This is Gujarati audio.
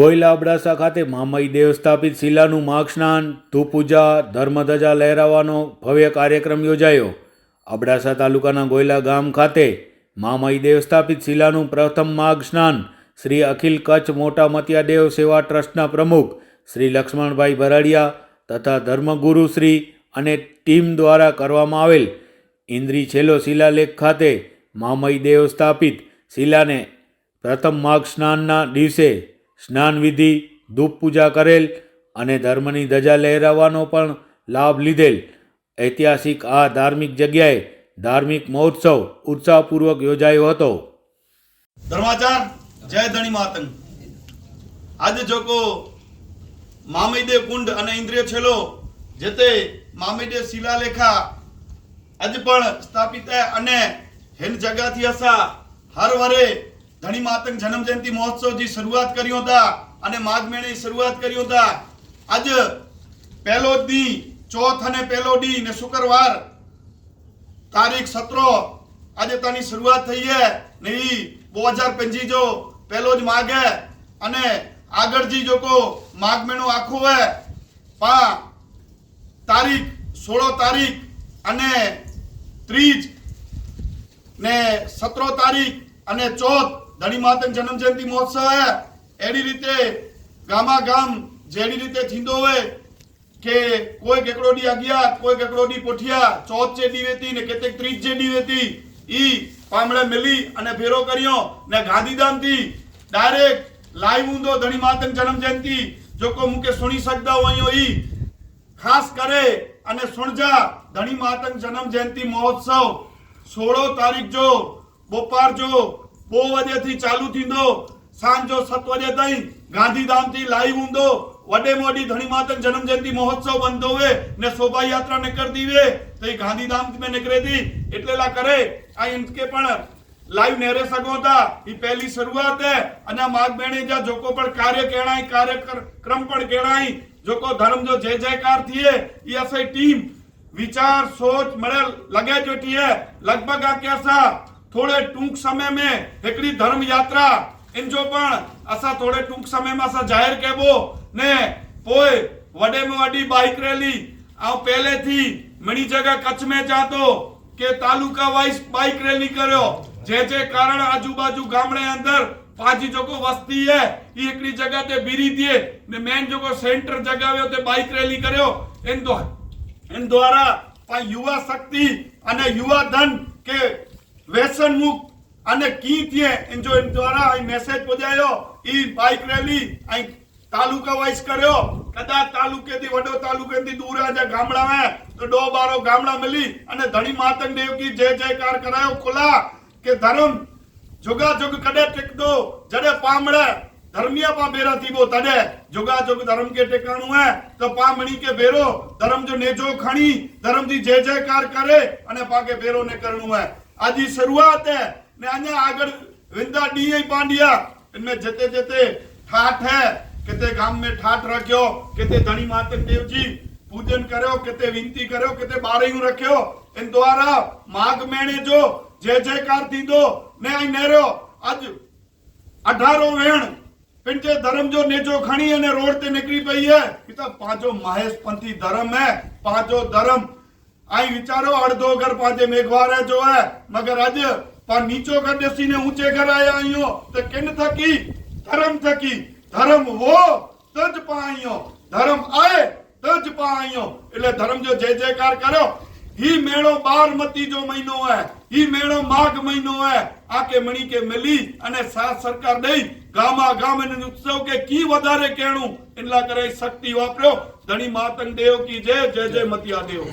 ગોયલા અબડાસા ખાતે મામઈ દેવ સ્થાપિત શિલાનું માગસ્નાન, ધૂપૂજા ધૂપ ધર્મધજા લહેરાવાનો ભવ્ય કાર્યક્રમ યોજાયો. અબડાસા તાલુકાના ગોયલા ગામ ખાતે મામઈ દેવ સ્થાપિત શિલાનું પ્રથમ માઘ સ્નાન શ્રી અખિલ કચ્છ મોટા મતિયાદેવ સેવા ટ્રસ્ટના પ્રમુખ શ્રી લક્ષ્મણભાઈ ભરાડિયા તથા ધર્મગુરુ શ્રી અને ટીમ દ્વારા કરવામાં આવેલ ઇન્દ્રી છેલ્લો શિલાલેખ ખાતે મામઈ દેવ સ્થાપિત શિલાને પ્રથમ માઘ સ્નાનના દિવસે સ્નાન વિધિ, ધૂપ પૂજા કરેલ અને ધર્મની ધજા લહેરાવવાનો પણ લાભ લીધેલ. ઐતિહાસિક આ ધાર્મિક જગ્યાએ ધાર્મિક મહોત્સવ ઉત્સાહપૂર્વક યોજાયો હતો. ધર્માચાર, જય ધણી માતંગ. આજે જોકો મામીદે કુંડ અને ઇન્દ્રિય છેલો, જે તે મામીદે શિલાલેખા, આજે પણ સ્થાપિત અને હેન જગાથી હસા, હર વરે ધણી માતંગ જન્મ જયંતિ મહોત્સવ જી શરૂઆત કર્યો હતા અને માઘ મેળે શરૂઆત કર્યો હતા. આજ પહેલો દી, ચોથ અને પહેલો દી ને શુક્રવાર તારીખ સતરો આજે તાની શરૂઆત થઈ છે. ને એ બે હજાર પંજી જો પહેલો જ માગે અને આગળ જી જો કો માઘ મેળો આખો હે, પા તારીખ, સોળો તારીખ અને ત્રીજ ને સતરો તારીખ અને ચોથ ધણી માતંગ જન્મ જયંતિ મહોત્સવ એડી રીતે ગામા ગામ જેડી રીતે થીંદો હોય કે કોઈ કેકડોડી અગિયાર કોઈ કેકડોડી પોઠિયા, ચોથ જે દીવેતી ને કેતેક ત્રીજ જે દીવેતી ઈ પામડે મિલી અને ફેરો કર્યો ને ગાંધીધામથી ડાયરેક્ટ લાઈવ ઊંધો ધણી માતંગ જન્મ જયંતિ. જો કો મુકે સુણી શકતા હોય ઈ ખાસ કરે અને સુણજા ધણી માતંગ જન્મ જયંતિ મહોત્સવ. સોળો તારીખ જો, બપોર જો બહુ વાગ્યાથી ચાલુ થીંદો, સાંજો સત વાગે તાઈ ગાંધીધામથી લાઈવ ઊંધો વડે મોડી ધણી માતંગ જન્મ જયંતિ મહોત્સવ બંધ હોવે ને શોભાયાત્રા નીકળતી વે તો એ ગાંધીધામ મેં નીકળેતી એટલે લા કરે, આ ઇનકે પણ લાઈવ નેરે સગો હતા એ પહેલી શરૂઆત હે, અને માગ બેણે જા જોકો પણ કાર્ય કેણાય, કાર્યક્રમ પણ કેણાય, જોકો ધર્મ જો જય જયકાર થીએ એ અસઈ ટીમ વિચાર सोच મળે લગે જોટી હે. લગભગ આ કેસા થોડે ટૂંક સમય में हिकिड़ी धर्म यात्रा इन जो પણ અસા થોડે ટૂંક સમયમાં અસા જાહેર કેબો ને પોય વડે में वॾी बाइक रैली આઉં પહેલેથી મણી જગા કચ્છ में જાતો કે તાલુકા વાઇઝ બાઇક રેલી કર્યો જે જે કારણ આજુબાજુ ગામડે અંદર પાછી જોકો વસ્તી હે ઈ એકડી જગા તે બીરી દીએ ને મેન જોકો સેન્ટર જગાવ્યો તે બાઇક રેલી કર્યો એન તો એન દ્વારા પણ યુવા શક્તિ અને યુવા ધન કે વ્યસન મુક્ત અને કી થયે એન જો એન દ્વારા અહીં મેસેજ પહોંચાયો ઈ બાઇક રેલી અહીં તાલુકા વાઇઝ કર્યો. કદાચ તાલુકેથી વડો તાલુકેથી દૂર આજે ગામડા હે, તો ડો બારો ગામડા મળી અને ધણી માતંગ દેવ કી જય જયકાર કરાયો. ખુલા કે ધર્મ જુગા જુગ કડે ટેકદો જડે પામડે ધર્મિયા પા બેરા થીબો તડે. જુગા જુગ ધર્મ કે ટેકાણું હે, તો પામણી કે ભેરો. ધર્મ જો નેજો ખણી ધર્મ દી જય જયકાર કરે અને પાકે ભેરો ને કરણું હે. આજી શરૂઆત હે ને અહીંયા આગળ વિંદા ડી પાંડિયા इनमें जते जते ठाठ है किते गांव में ठाठ रखियो किते धनी मातन देव जी पूजन કર્યો किते विनती કર્યો किते બારયું રખ્યો इन द्वारा माघ महीने जो जय जयकार थींदो ने અહીં નેર્યો આજ અઢારો વેણ પિંચે ધર્મ જો નેચો ખણી અને રોડ તે નીકળી પઈ હે એ તો પાંચો મહેશપંથી ધર્મ હે પાંચો ધર્મ અહીં વિચારો, અડધો ઘર પાંચે મેઘવારે જો હે મગર આજ પણ નીચો ઘર બેસીને ઊંચે ઘર આયા અહીંયો તો કેન થકી? ધર્મ થકી. ધર્મ હો તજ પાયો. ધર્મ આય તજ પાયો. એટલે ધર્મ જો જય જયકાર કર્યો ही મેળો બારમતી જો મહિનો હે. ही મેળો માઘ મહિનો હે. આ કે મણી કે મિલી અને સાત સરકાર દઈ. ગામા ગામ અને ઉત્સવ કે કી વધારે કેણું? એટલા કરે શક્તિ વાપર્યો. ધણી માતંગ દેવ કી જય જય જય મતિયા દેવ.